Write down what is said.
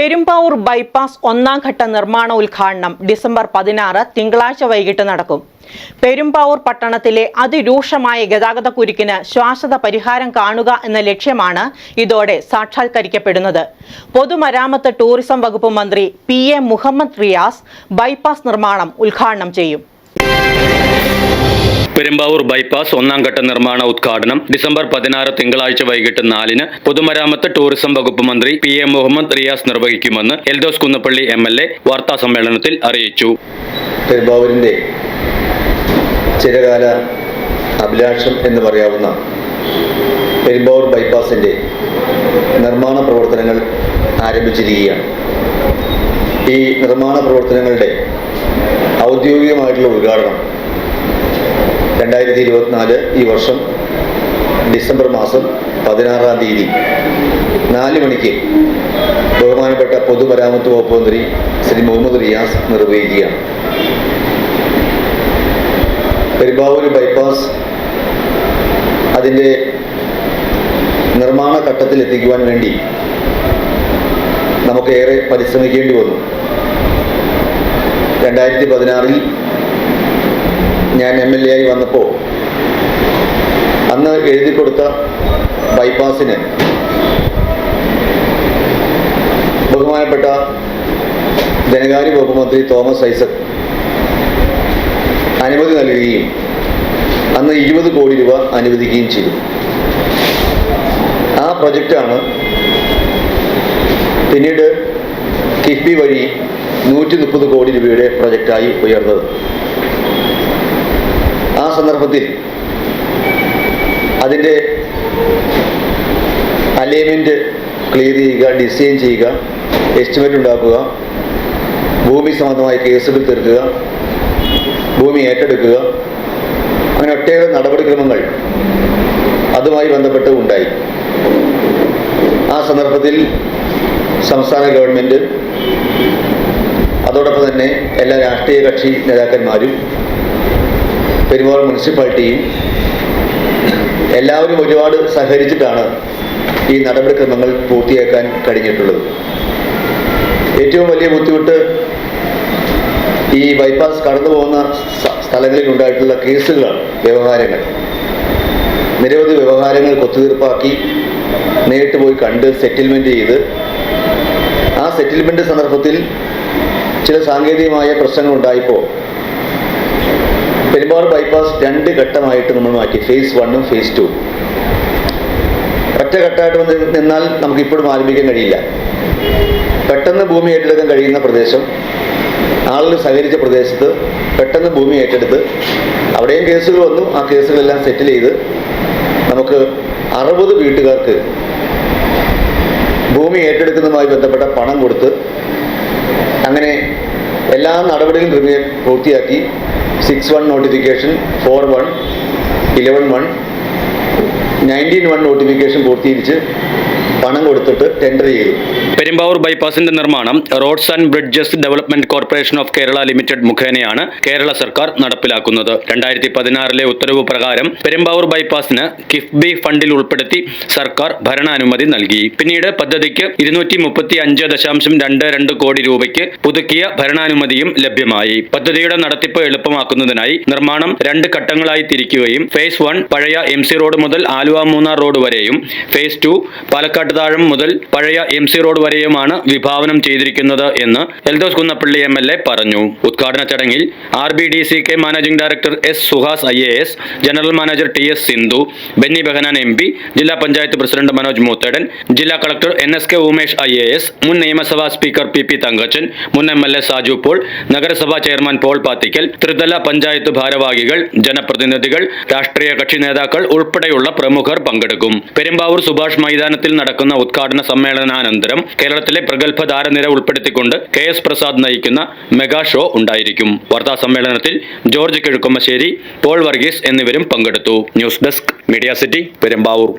Perumbavoor bypass ഒന്നാം ഘട്ട നിർമ്മാണ ഉദ്ഘാടനം ഡിസംബർ പതിനാറ് തിങ്കളാഴ്ച വൈകിട്ട് നടക്കും. പെരുമ്പാവൂർ പട്ടണത്തിലെ അതിരൂക്ഷമായ ഗതാഗത കുരുക്കിന് ശാശ്വത പരിഹാരം കാണുക എന്ന ലക്ഷ്യമാണ് ഇതോടെ സാക്ഷാത്കരിക്കപ്പെടുന്നത്. പൊതുമരാമത്ത് ടൂറിസം വകുപ്പ് മന്ത്രി P A Muhammad Riyas bypass നിർമ്മാണം ഉദ്ഘാടനം ചെയ്യും. പെരുമ്പാവൂർ ബൈപ്പാസ് ഒന്നാം ഘട്ട നിർമ്മാണ ഉദ്ഘാടനം. ഡിസംബർ പതിനാറ് തിങ്കളാഴ്ച വൈകിട്ട് നാലിന് പൊതുമരാമത്ത് ടൂറിസം വകുപ്പ് മന്ത്രി P A Muhammad Riyas നിർവഹിക്കുമെന്ന് Eldhose Kunnappilly M L A വാർത്താ സമ്മേളനത്തിൽ അറിയിച്ചു. പെരുമ്പാവൂരിന്റെ ചിരകാല അഭിലാഷം എന്ന് പറയാവുന്ന പെരുമ്പാവൂർ ബൈപ്പാസിന്റെ നിർമ്മാണ പ്രവർത്തനങ്ങൾ ആരംഭിച്ചിരിക്കുകയാണ്. ഈ നിർമ്മാണ പ്രവർത്തനങ്ങളുടെ ഔദ്യോഗികമായിട്ടുള്ള ഉദ്ഘാടനം രണ്ടായിരത്തി ഇരുപത്തിനാല് ഈ വർഷം ഡിസംബർ മാസം പതിനാറാം തീയതി നാല് മണിക്ക് ബഹുമാനപ്പെട്ട പൊതുമരാമത്ത് വകുപ്പ് മന്ത്രി ശ്രീ മുഹമ്മദ് റിയാസ് നിർവഹിക്കുകയാണ്. പെരുമ്പാവൂർ ബൈപ്പാസ് അതിന്റെ നിർമ്മാണ ഘട്ടത്തിൽ എത്തിക്കുവാൻ വേണ്ടി നമുക്ക് ഏറെ പരിശ്രമിക്കേണ്ടി വന്നു. രണ്ടായിരത്തി പതിനാറിൽ ഞാൻ എം എൽ എ ആയി വന്നപ്പോൾ അന്ന് എഴുതി കൊടുത്ത ബൈപ്പാസിന് ബഹുമാനപ്പെട്ട ധനകാര്യ വകുപ്പ് മന്ത്രി തോമസ് ഐസക് അനുമതി നൽകുകയും അന്ന് ഇരുപത് കോടി രൂപ അനുവദിക്കുകയും ചെയ്തു. ആ പ്രൊജക്റ്റാണ് പിന്നീട് കിഫ്ബി വഴി നൂറ്റി മുപ്പത് കോടി രൂപയുടെ പ്രൊജക്റ്റായി ഉയർന്നത്. ആ സന്ദർഭത്തിൽ അതിന്റെ അലൈൻമെന്റ് ക്ലിയർ ചെയ്യുക ഡിസൈൻ ചെയ്യുക എസ്റ്റിമേറ്റ് ഉണ്ടാക്കുക ഭൂമി സംബന്ധമായ കേസുകൾ തീർക്കുക ഭൂമി ഏറ്റെടുക്കുക അങ്ങനെ ഒട്ടേറെ നടപടിക്രമങ്ങൾ അതുമായി ബന്ധപ്പെട്ട് ഉണ്ടായി. ആ സന്ദർഭത്തിൽ സംസ്ഥാന ഗവൺമെന്റ് അതോടൊപ്പം തന്നെ എല്ലാ രാഷ്ട്രീയ കക്ഷി നേതാക്കന്മാരും പെരുമാൾ മുനിസിപ്പാലിറ്റിയും എല്ലാവരും ഒരുപാട് സഹകരിച്ചിട്ടാണ് ഈ നടപടിക്രമങ്ങൾ പൂർത്തിയാക്കാൻ കഴിഞ്ഞിട്ടുള്ളത്. ഏറ്റവും വലിയ ബുദ്ധിമുട്ട് ഈ ബൈപ്പാസ് കടന്നു പോകുന്ന സ്ഥലങ്ങളിൽ ഉണ്ടായിട്ടുള്ള കേസുകളാണ് വ്യവഹാരങ്ങൾ. നിരവധി വ്യവഹാരങ്ങൾ കൊത്തുതീർപ്പാക്കി നേരിട്ട് പോയി കണ്ട് സെറ്റിൽമെന്റ് ചെയ്ത് ആ സെറ്റിൽമെന്റ് സന്ദർഭത്തിൽ ചില സാങ്കേതികമായ പ്രശ്നങ്ങൾ ഉണ്ടായപ്പോൾ പെരുമ്പാവൂർ ബൈപ്പാസ് രണ്ട് ഘട്ടമായിട്ട് നമ്മൾ മാറ്റി. ഫേസ് വണ്ണും ഫേസ് ടു ഒറ്റ ഘട്ടമായിട്ട് വന്ന് നിന്നാൽ നമുക്ക് ഇപ്പോഴും ആരംഭിക്കാൻ കഴിയില്ല. പെട്ടെന്ന് ഭൂമി ഏറ്റെടുക്കാൻ കഴിയുന്ന പ്രദേശം ആളുകൾ സഹകരിച്ച പ്രദേശത്ത് പെട്ടെന്ന് ഭൂമി ഏറ്റെടുത്ത് അവിടെയും കേസുകൾ വന്നു. ആ കേസുകളെല്ലാം സെറ്റിൽ ചെയ്ത് നമുക്ക് അറുപത് വീട്ടുകാർക്ക് ഭൂമി ഏറ്റെടുക്കുന്നതുമായി ബന്ധപ്പെട്ട പണം കൊടുത്ത് അങ്ങനെ എല്ലാ നടപടികളും പൂർത്തിയാക്കി six one notification four one eleven one nineteen one notification പൂർത്തീകരിച്ച് പണം കൊടുത്തിട്ട് ടെൻഡർ ചെയ്തു. പെരുമ്പാവൂർ ബൈപ്പാസിന്റെ നിർമ്മാണം roads and bridges development corporation of Kerala limited മുഖേനയാണ് കേരള സർക്കാർ നടപ്പിലാക്കുന്നത്. രണ്ടായിരത്തി പതിനാറിലെ ഉത്തരവ് പ്രകാരം പെരുമ്പാവൂർ ബൈപ്പാസിന് കിഫ്ബി ഫണ്ടിൽ ഉൾപ്പെടുത്തി സർക്കാർ ഭരണാനുമതി നൽകി. പിന്നീട് പദ്ധതിക്ക് ഇരുന്നൂറ്റി മുപ്പത്തി അഞ്ച് ദശാംശം രണ്ട് രണ്ട് കോടി രൂപയ്ക്ക് പുതുക്കിയ ഭരണാനുമതിയും ലഭ്യമായി. പദ്ധതിയുടെ നടത്തിപ്പ് എളുപ്പമാക്കുന്നതിനായി നിർമ്മാണം രണ്ട് ഘട്ടങ്ങളായി തിരിക്കുകയും ഫേസ് വൺ പഴയ എം സി റോഡ് മുതൽ ആലുവ മൂന്നാർ റോഡ് വരെയും ഫേസ് ടു പാലക്കാട്ട് താഴം മുതൽ പഴയ എം സി റോഡ് വരെയുമാണ് വിഭാവനം ചെയ്തിരിക്കുന്നത് എന്ന് Eldhose Kunnappilly M L A പറഞ്ഞു. ഉദ്ഘാടന ചടങ്ങിൽ R B D C K managing director S Suhas I A S general manager T S Sindhu Benny Behanan M P ജില്ലാ പഞ്ചായത്ത് പ്രസിഡന്റ് മനോജ് മൂത്തേടൻ ജില്ലാ collector N S K Umesh I A S മുൻ നിയമസഭാ speaker P P Thankachan മുൻ M L A Saju Paul നഗരസഭാ chairman Paul Pathikkal ത്രിതല പഞ്ചായത്ത് ഭാരവാഹികൾ ജനപ്രതിനിധികൾ രാഷ്ട്രീയ കക്ഷി നേതാക്കൾ ഉൾപ്പെടെയുള്ള പ്രമുഖർ പങ്കെടുക്കും. പെരുമ്പാവൂർ സുഭാഷ് മൈതാനത്തിൽ നടക്കുന്ന ഉദ്ഘാടന സമ്മേളനാനന്തരം കേരളത്തിലെ പ്രഗത്ഭ താരനിര ഉൾപ്പെടുത്തിക്കൊണ്ട് കെ എസ് പ്രസാദ് നയിക്കുന്ന മെഗാ ഷോ ഉണ്ടായിരിക്കും. വാർത്താ സമ്മേളനത്തിൽ ജോർജ് കിഴക്കുമ്മശ്ശേരി പോൾ വർഗീസ് എന്നിവരും പങ്കെടുത്തു. News desk media city Perumbavoor.